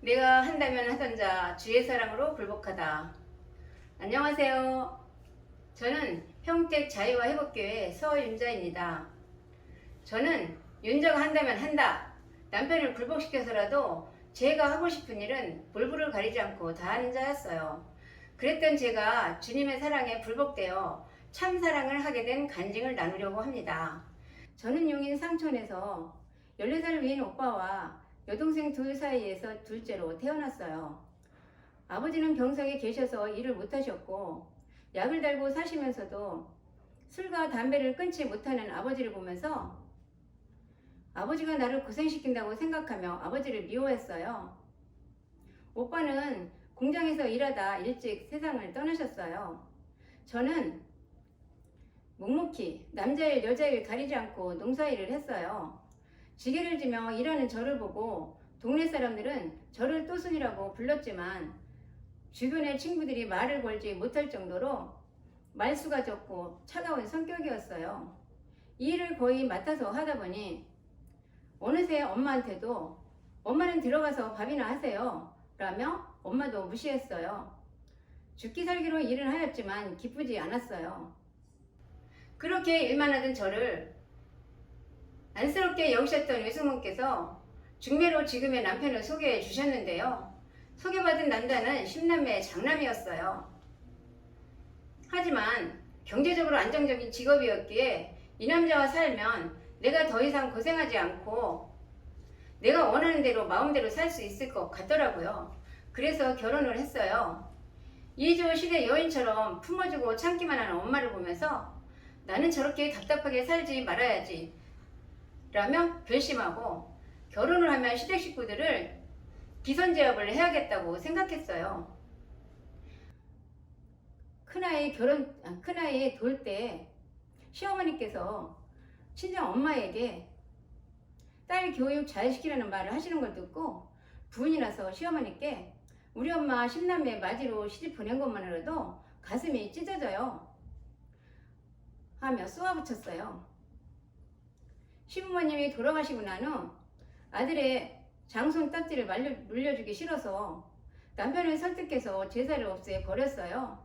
내가 한다면 하던 자 주의 사랑으로 굴복하다. 안녕하세요. 저는 평택 자유와 회복교회 서윤자입니다. 저는 윤자가 한다면 한다. 남편을 굴복시켜서라도 제가 하고 싶은 일은 볼부를 가리지 않고 다 하는 자였어요. 그랬던 제가 주님의 사랑에 불복되어 참 사랑을 하게 된 간증을 나누려고 합니다. 저는 용인 상촌에서 14살 위인 오빠와 여동생 둘 사이에서 둘째로 태어났어요. 아버지는 병석에 계셔서 일을 못하셨고 약을 달고 사시면서도 술과 담배를 끊지 못하는 아버지를 보면서 아버지가 나를 고생시킨다고 생각하며 아버지를 미워했어요. 오빠는 공장에서 일하다 일찍 세상을 떠나셨어요. 저는 묵묵히 남자일 여자일 가리지 않고 농사일을 했어요. 지게를 지며 일하는 저를 보고 동네 사람들은 저를 또순이라고 불렀지만 주변의 친구들이 말을 걸지 못할 정도로 말수가 적고 차가운 성격이었어요. 이 일을 거의 맡아서 하다 보니 어느새 엄마한테도 엄마는 들어가서 밥이나 하세요 라며 엄마도 무시했어요. 죽기 살기로 일을 하였지만 기쁘지 않았어요. 그렇게 일만 하던 저를 안쓰럽게 여기셨던 외숙모께서 중매로 지금의 남편을 소개해 주셨는데요. 소개받은 남자는 십남매의 장남이었어요. 하지만 경제적으로 안정적인 직업이었기에 이 남자와 살면 내가 더 이상 고생하지 않고 내가 원하는 대로 마음대로 살 수 있을 것 같더라고요. 그래서 결혼을 했어요. 이조 시대 여인처럼 품어주고 참기만 하는 엄마를 보면서 나는 저렇게 답답하게 살지 말아야지 라며 결심하고 결혼을 하면 시댁 식구들을 기선제압을 해야겠다고 생각했어요. 큰아이 결혼, 아, 큰아이 돌 때 시어머니께서 친정 엄마에게 딸 교육 잘 시키라는 말을 하시는 걸 듣고 부인이 나서 시어머니께 우리 엄마 십남매 맞이로 시집 보낸 것만으로도 가슴이 찢어져요. 하며 쏘아붙였어요. 시부모님이 돌아가시고 난후 아들의 장손 딱지를 말려, 물려주기 싫어서 남편을 설득해서 제사를 없애 버렸어요.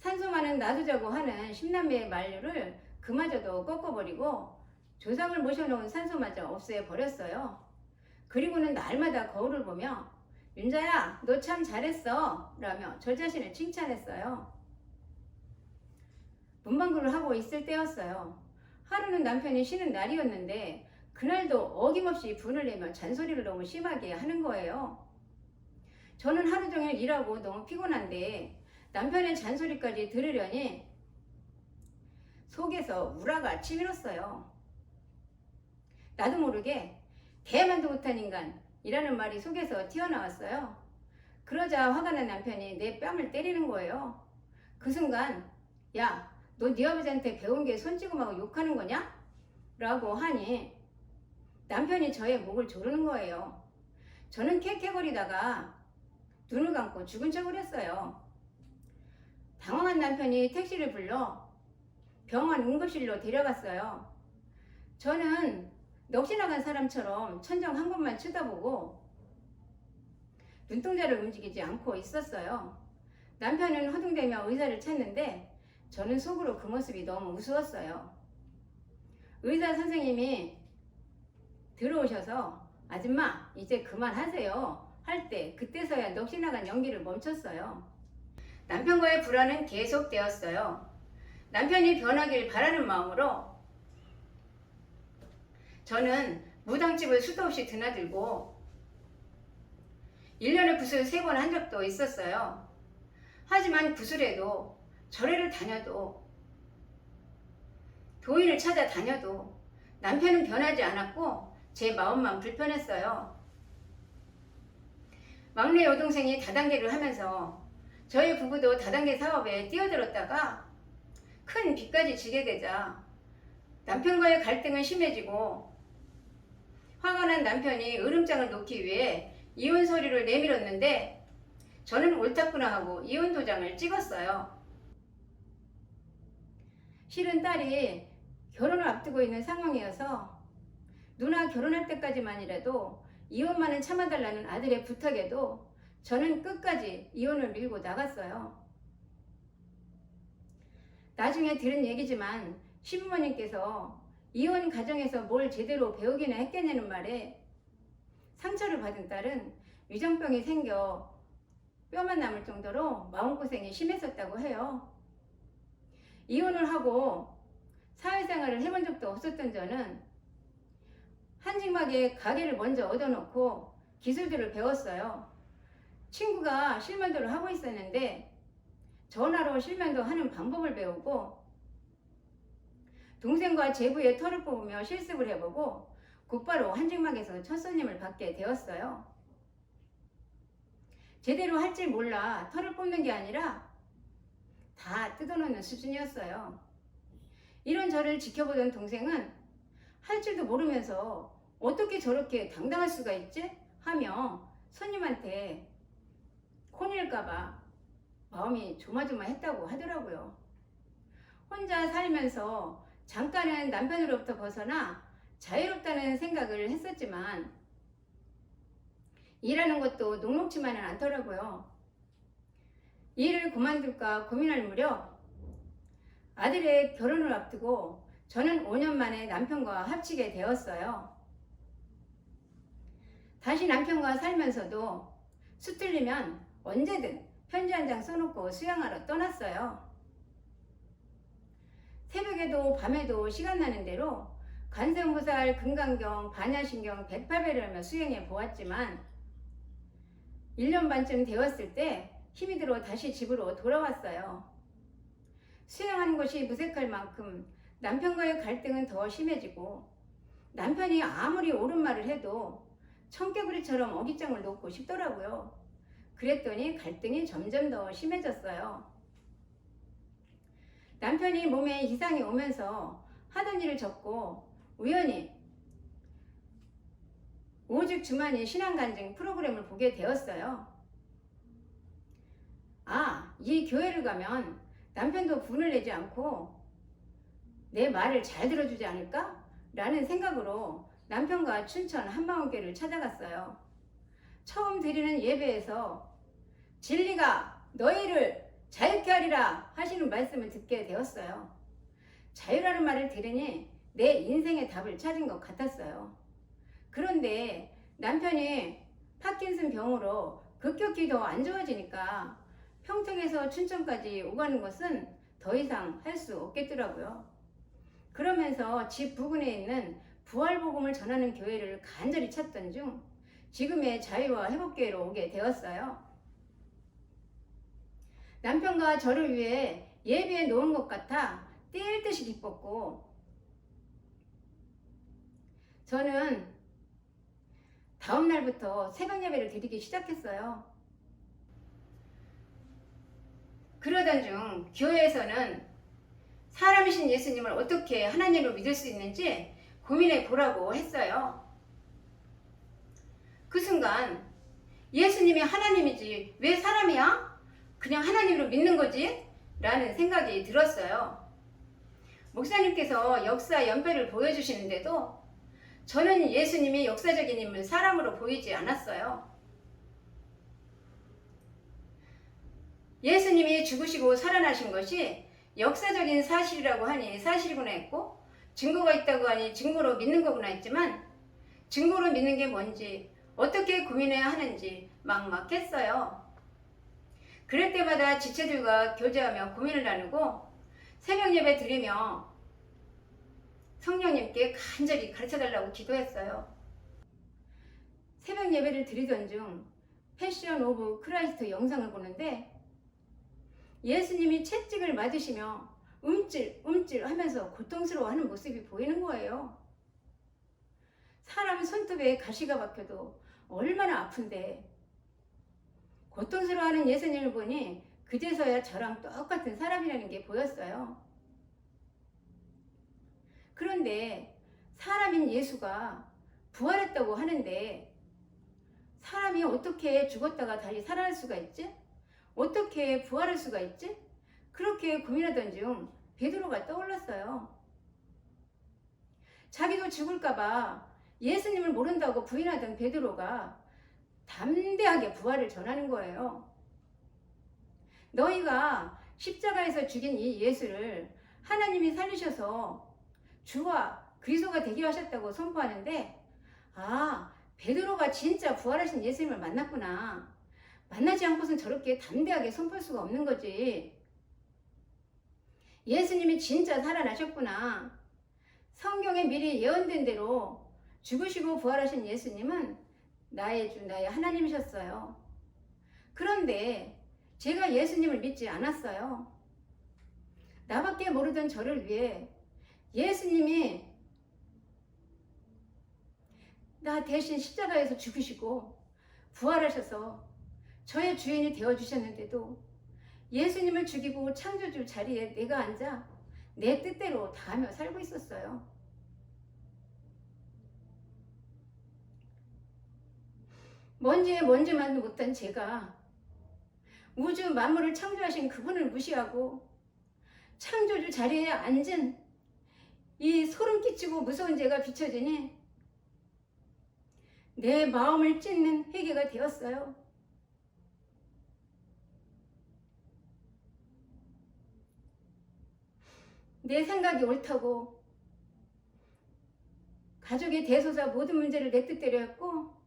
산소만은 놔두자고 하는 십남매의 만류를 그마저도 꺾어버리고 조상을 모셔놓은 산소마저 없애 버렸어요. 그리고는 날마다 거울을 보며 윤자야 너 참 잘했어 라며 저 자신을 칭찬했어요. 문방구를 하고 있을 때였어요. 하루는 남편이 쉬는 날이었는데 그날도 어김없이 분을 내며 잔소리를 너무 심하게 하는 거예요. 저는 하루 종일 일하고 너무 피곤한데 남편의 잔소리까지 들으려니 속에서 우라가 치밀었어요. 나도 모르게 대만도 못한 인간이라는 말이 속에서 튀어나왔어요. 그러자 화가 난 남편이 내 뺨을 때리는 거예요. 그 순간 야 너 네 아버지한테 배운 게 손찌검하고 욕하는 거냐? 라고 하니 남편이 저의 목을 조르는 거예요. 저는 캑캑거리다가 눈을 감고 죽은 척을 했어요. 당황한 남편이 택시를 불러 병원 응급실로 데려갔어요. 저는 넋이 나간 사람처럼 천정 한 곳만 쳐다보고 눈동자를 움직이지 않고 있었어요. 남편은 허둥대며 의사를 찾는데 저는 속으로 그 모습이 너무 우스웠어요. 의사 선생님이 들어오셔서 아줌마 이제 그만하세요 할 때 그때서야 넋이 나간 연기를 멈췄어요. 남편과의 불안은 계속되었어요. 남편이 변하길 바라는 마음으로 저는 무당집을 수도 없이 드나들고 1년에 구슬 3번 한 적도 있었어요. 하지만 구슬에도 절에를 다녀도 교인을 찾아 다녀도 남편은 변하지 않았고 제 마음만 불편했어요. 막내 여동생이 다단계를 하면서 저희 부부도 다단계 사업에 뛰어들었다가 큰 빚까지 지게 되자 남편과의 갈등은 심해지고 화가 난 남편이 으름장을 놓기 위해 이혼 서류를 내밀었는데 저는 옳다구나 하고 이혼 도장을 찍었어요. 실은 딸이 결혼을 앞두고 있는 상황이어서 누나 결혼할 때까지만이라도 이혼만은 참아달라는 아들의 부탁에도 저는 끝까지 이혼을 밀고 나갔어요. 나중에 들은 얘기지만 시부모님께서 이혼 가정에서 뭘 제대로 배우기나 했겠냐는 말에 상처를 받은 딸은 위장병이 생겨 뼈만 남을 정도로 마음고생이 심했었다고 해요. 이혼을 하고 사회생활을 해본 적도 없었던 저는 한직막에 가게를 먼저 얻어놓고 기술들을 배웠어요. 친구가 실면도를 하고 있었는데 전화로 실면도 하는 방법을 배우고 동생과 제부의 털을 뽑으며 실습을 해보고 곧바로 한직막에서 첫 손님을 받게 되었어요. 제대로 할 줄 몰라 털을 뽑는 게 아니라 다 뜯어놓는 수준이었어요. 이런 저를 지켜보던 동생은 할 줄도 모르면서 어떻게 저렇게 당당할 수가 있지? 하며 손님한테 혼일까봐 마음이 조마조마했다고 하더라고요. 혼자 살면서 잠깐은 남편으로부터 벗어나 자유롭다는 생각을 했었지만 일하는 것도 녹록지만은 않더라고요. 일을 그만둘까 고민할 무렵 아들의 결혼을 앞두고 저는 5년 만에 남편과 합치게 되었어요. 다시 남편과 살면서도 수 틀리면 언제든 편지 한 장 써놓고 수영하러 떠났어요. 새벽에도 밤에도 시간 나는 대로 관세음보살, 금강경, 반야신경, 108배를 하며 수행해 보았지만 1년 반쯤 되었을 때 힘이 들어 다시 집으로 돌아왔어요. 수행하는 것이 무색할 만큼 남편과의 갈등은 더 심해지고 남편이 아무리 옳은 말을 해도 청개구리처럼 어깃장을 놓고 싶더라고요. 그랬더니 갈등이 점점 더 심해졌어요. 남편이 몸에 이상이 오면서 하던 일을 접고 우연히 오직 주만이 신앙 간증 프로그램을 보게 되었어요. 아, 이 교회를 가면 남편도 분을 내지 않고 내 말을 잘 들어주지 않을까? 라는 생각으로 남편과 춘천 한방울교를 찾아갔어요. 처음 드리는 예배에서 진리가 너희를 자유케 하리라 하시는 말씀을 듣게 되었어요. 자유라는 말을 들으니 내 인생의 답을 찾은 것 같았어요. 그런데 남편이 파킨슨 병으로 급격히 더 안 좋아지니까 평택에서 춘천까지 오가는 것은 더 이상 할 수 없겠더라고요. 그러면서 집 부근에 있는 부활복음을 전하는 교회를 간절히 찾던 중 지금의 자유와 회복교회로 오게 되었어요. 남편과 저를 위해 예비해 놓은 것 같아 뛸 듯이 기뻤고 저는 다음 날부터 새벽 예배를 드리기 시작했어요. 그러던 중 교회에서는 사람이신 예수님을 어떻게 하나님으로 믿을 수 있는지 고민해 보라고 했어요. 그 순간 예수님이 하나님이지 왜 사람이야? 그냥 하나님으로 믿는 거지? 라는 생각이 들었어요. 목사님께서 역사 연배를 보여주시는데도 저는 예수님이 역사적인 인물 사람으로 보이지 않았어요. 예수님이 죽으시고 살아나신 것이 역사적인 사실이라고 하니 사실이구나 했고 증거가 있다고 하니 증거로 믿는 거구나 했지만 증거로 믿는 게 뭔지 어떻게 고민해야 하는지 막막했어요. 그럴 때마다 지체들과 교제하며 고민을 나누고 새벽 예배 드리며 성령님께 간절히 가르쳐 달라고 기도했어요. 새벽 예배를 드리던 중 패션 오브 크라이스트 영상을 보는데 예수님이 채찍을 맞으시며 움찔 움찔 하면서 고통스러워하는 모습이 보이는 거예요. 사람 손톱에 가시가 박혀도 얼마나 아픈데 고통스러워하는 예수님을 보니 그제서야 저랑 똑같은 사람이라는 게 보였어요. 그런데 사람인 예수가 부활했다고 하는데 사람이 어떻게 죽었다가 다시 살아날 수가 있지? 어떻게 부활할 수가 있지? 그렇게 고민하던 중 베드로가 떠올랐어요. 자기도 죽을까봐 예수님을 모른다고 부인하던 베드로가 담대하게 부활을 전하는 거예요. 너희가 십자가에서 죽인 이 예수를 하나님이 살리셔서 주와 그리스도가 되게 하셨다고 선포하는데 아 베드로가 진짜 부활하신 예수님을 만났구나. 만나지 않고선 저렇게 담대하게 선포할 수가 없는 거지. 예수님이 진짜 살아나셨구나. 성경에 미리 예언된 대로 죽으시고 부활하신 예수님은 나의 주, 나의 하나님이셨어요. 그런데 제가 예수님을 믿지 않았어요. 나밖에 모르던 저를 위해 예수님이 나 대신 십자가에서 죽으시고 부활하셔서 저의 주인이 되어 주셨는데도 예수님을 죽이고 창조주 자리에 내가 앉아 내 뜻대로 다 하며 살고 있었어요. 먼지에 먼지만 못한 제가 우주 만물을 창조하신 그분을 무시하고 창조주 자리에 앉은 이 소름 끼치고 무서운 죄가 비춰지니 내 마음을 찢는 회개가 되었어요. 내 생각이 옳다고 가족의 대소사 모든 문제를 내 뜻대로 했고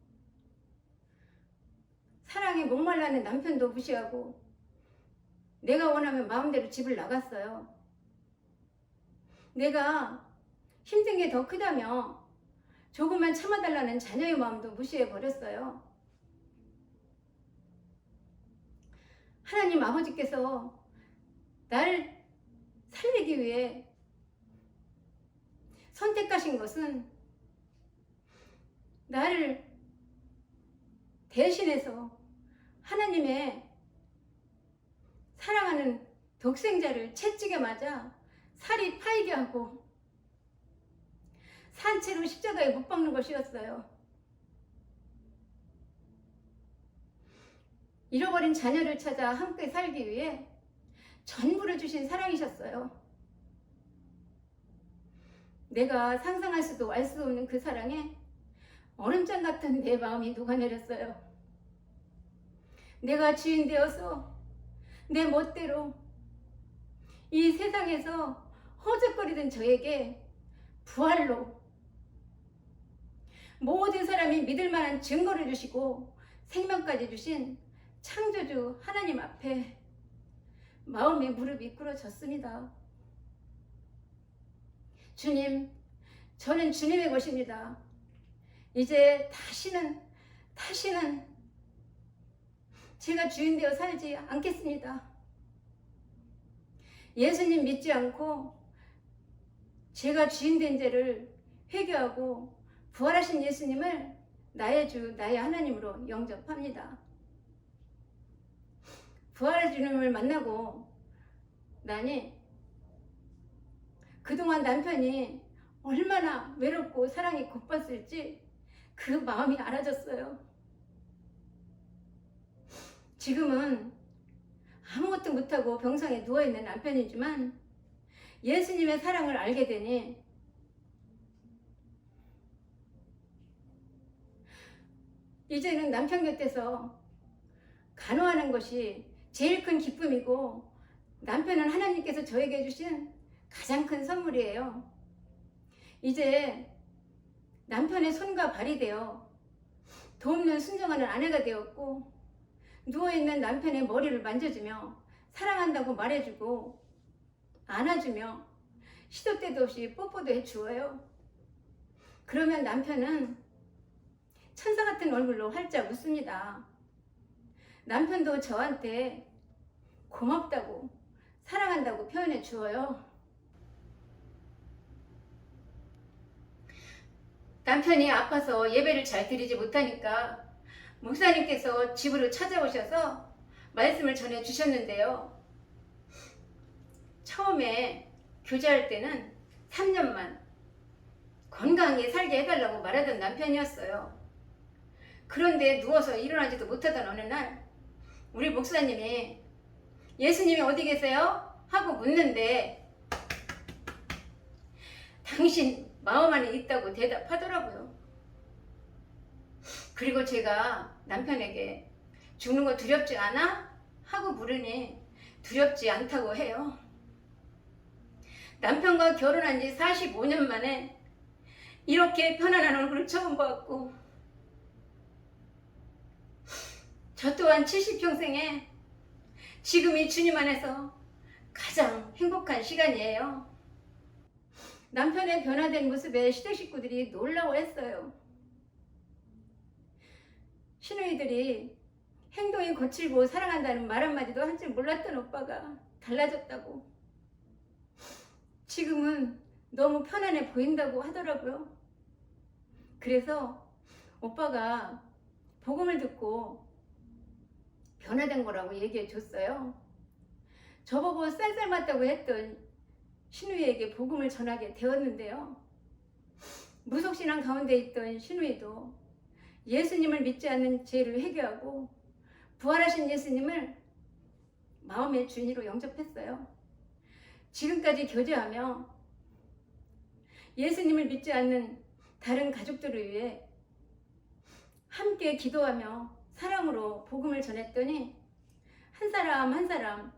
사랑에 목말라는 남편도 무시하고 내가 원하면 마음대로 집을 나갔어요. 내가 힘든 게 더 크다며 조금만 참아달라는 자녀의 마음도 무시해 버렸어요. 하나님 아버지께서 나를 살리기 위해 선택하신 것은 나를 대신해서 하나님의 사랑하는 독생자를 채찍에 맞아 살이 파이게 하고 산채로 십자가에 못 박는 것이었어요. 잃어버린 자녀를 찾아 함께 살기 위해 전부를 주신 사랑이셨어요. 내가 상상할 수도 알수 없는 그 사랑에 얼음장 같은 내 마음이 녹아내렸어요. 내가 주인 되어서 내 멋대로 이 세상에서 허적거리던 저에게 부활로 모든 사람이 믿을 만한 증거를 주시고 생명까지 주신 창조주 하나님 앞에 마음의 무릎이 꿇어졌습니다. 주님, 저는 주님의 것입니다. 이제 다시는, 다시는 제가 주인 되어 살지 않겠습니다. 예수님 믿지 않고 제가 주인 된 죄를 회개하고 부활하신 예수님을 나의 주, 나의 하나님으로 영접합니다. 부활의 주님을 만나고 나니 그동안 남편이 얼마나 외롭고 사랑이 고팠을지 그 마음이 알아졌어요. 지금은 아무것도 못하고 병상에 누워있는 남편이지만 예수님의 사랑을 알게 되니 이제는 남편 곁에서 간호하는 것이 제일 큰 기쁨이고 남편은 하나님께서 저에게 주신 가장 큰 선물이에요. 이제 남편의 손과 발이 되어 돕는 순종하는 아내가 되었고 누워있는 남편의 머리를 만져주며 사랑한다고 말해주고 안아주며 시도 때도 없이 뽀뽀도 해주어요. 그러면 남편은 천사 같은 얼굴로 활짝 웃습니다. 남편도 저한테 고맙다고 사랑한다고 표현해 주어요. 남편이 아파서 예배를 잘 드리지 못하니까 목사님께서 집으로 찾아오셔서 말씀을 전해 주셨는데요. 처음에 교제할 때는 3년만 건강하게 살게 해달라고 말하던 남편이었어요. 그런데 누워서 일어나지도 못하던 어느 날 우리 목사님이 예수님이 어디 계세요? 하고 묻는데 당신 마음 안에 있다고 대답하더라고요. 그리고 제가 남편에게 죽는 거 두렵지 않아? 하고 물으니 두렵지 않다고 해요. 남편과 결혼한 지 45년 만에 이렇게 편안한 얼굴을 처음 봤고 저 또한 70평생에 지금이 주님 안에서 가장 행복한 시간이에요. 남편의 변화된 모습에 시댁 식구들이 놀라워했어요. 시누이들이 행동이 거칠고 사랑한다는 말 한마디도 한 줄 몰랐던 오빠가 달라졌다고. 지금은 너무 편안해 보인다고 하더라고요. 그래서 오빠가 복음을 듣고 변화된 거라고 얘기해 줬어요. 저보고 쌀쌀 맞다고 했던 신우이에게 복음을 전하게 되었는데요. 무속신앙 가운데 있던 신우이도 예수님을 믿지 않는 죄를 회개하고 부활하신 예수님을 마음의 주인으로 영접했어요. 지금까지 교제하며 예수님을 믿지 않는 다른 가족들을 위해 함께 기도하며 사랑으로 복음을 전했더니 한 사람 한 사람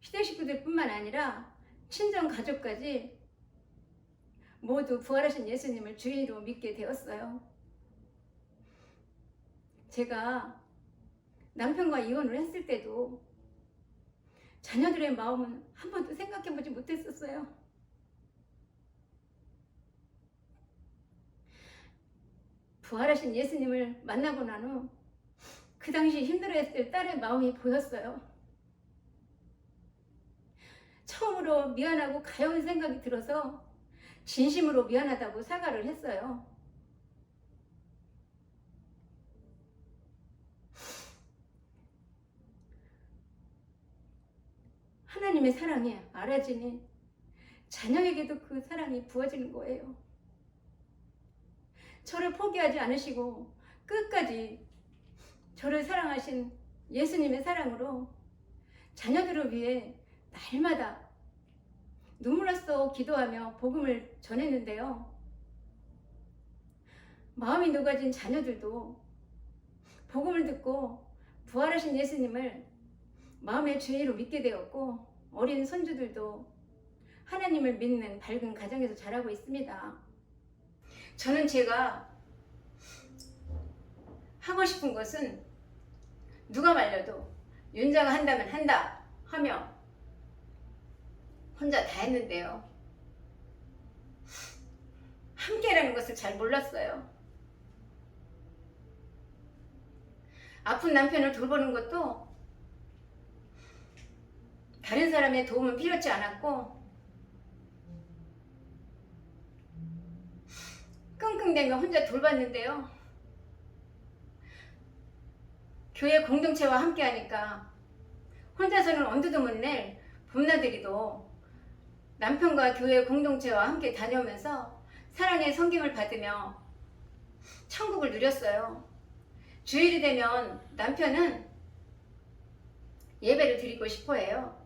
시댁 식구들뿐만 아니라 친정 가족까지 모두 부활하신 예수님을 주인으로 믿게 되었어요. 제가 남편과 이혼을 했을 때도 자녀들의 마음은 한 번도 생각해 보지 못했었어요. 부활하신 예수님을 만나고 난 후 그 당시 힘들어했을 딸의 마음이 보였어요. 처음으로 미안하고 가여운 생각이 들어서 진심으로 미안하다고 사과를 했어요. 하나님의 사랑이 알아지니 자녀에게도 그 사랑이 부어지는 거예요. 저를 포기하지 않으시고 끝까지 저를 사랑하신 예수님의 사랑으로 자녀들을 위해 날마다 눈물로써 기도하며 복음을 전했는데요. 마음이 녹아진 자녀들도 복음을 듣고 부활하신 예수님을 마음의 주인으로 믿게 되었고 어린 손주들도 하나님을 믿는 밝은 가정에서 자라고 있습니다. 저는 제가 하고 싶은 것은 누가 말려도 윤자가 한다면 한다 하며 혼자 다 했는데요. 함께라는 것을 잘 몰랐어요. 아픈 남편을 돌보는 것도 다른 사람의 도움은 필요치 않았고 끙끙대며 혼자 돌봤는데요. 교회 공동체와 함께하니까 혼자서는 엄두도 못 낼 봄나들이도 남편과 교회 공동체와 함께 다녀오면서 사랑의 성김을 받으며 천국을 누렸어요. 주일이 되면 남편은 예배를 드리고 싶어 해요.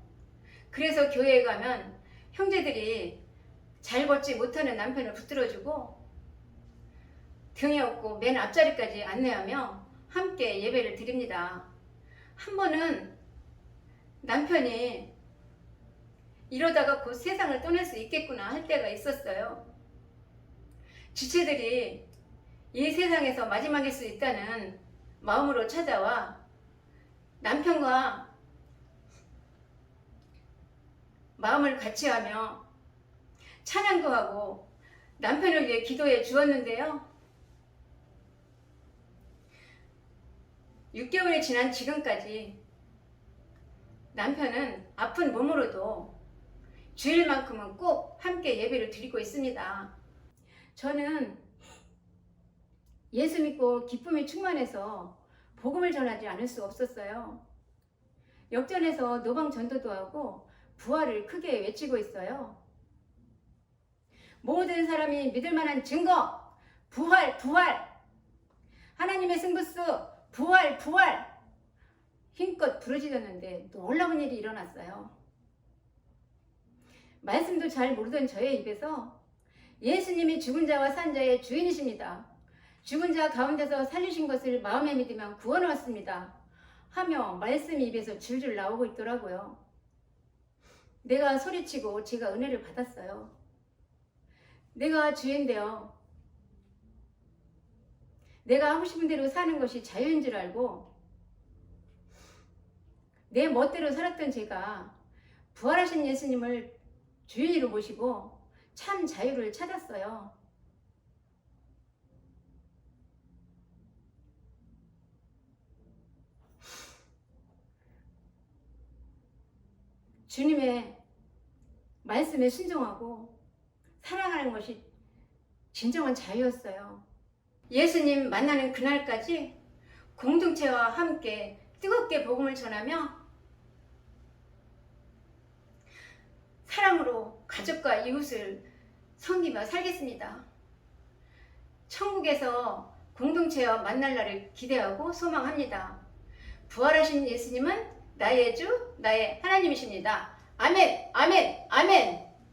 그래서 교회에 가면 형제들이 잘 걷지 못하는 남편을 붙들어주고 등에 업고 맨 앞자리까지 안내하며 함께 예배를 드립니다. 한 번은 남편이 이러다가 곧 세상을 떠날 수 있겠구나 할 때가 있었어요. 지체들이 이 세상에서 마지막일 수 있다는 마음으로 찾아와 남편과 마음을 같이 하며 찬양도 하고 남편을 위해 기도해 주었는데요. 6개월이 지난 지금까지 남편은 아픈 몸으로도 주일만큼은 꼭 함께 예배를 드리고 있습니다. 저는 예수 믿고 기쁨이 충만해서 복음을 전하지 않을 수 없었어요. 역전에서 노방 전도도 하고 부활을 크게 외치고 있어요. 모든 사람이 믿을 만한 증거, 부활, 부활. 하나님의 승부수, 부활, 부활. 힘껏 부르짖었는데 놀라운 일이 일어났어요. 말씀도 잘 모르던 저의 입에서 예수님이 죽은 자와 산 자의 주인이십니다. 죽은 자 가운데서 살리신 것을 마음에 믿으면 구원을 얻습니다. 하며 말씀이 입에서 줄줄 나오고 있더라고요. 내가 소리치고 제가 은혜를 받았어요. 내가 주인데요. 내가 하고 싶은 대로 사는 것이 자유인 줄 알고 내 멋대로 살았던 제가 부활하신 예수님을 주인으로 모시고 참 자유를 찾았어요. 주님의 말씀에 순종하고 사랑하는 것이 진정한 자유였어요. 예수님 만나는 그날까지 공동체와 함께 뜨겁게 복음을 전하며 사랑으로 가족과 이웃을 섬기며 살겠습니다. 천국에서 공동체와 만날 날을 기대하고 소망합니다. 부활하신 예수님은 나의 주, 나의 하나님이십니다. 아멘, 아멘, 아멘!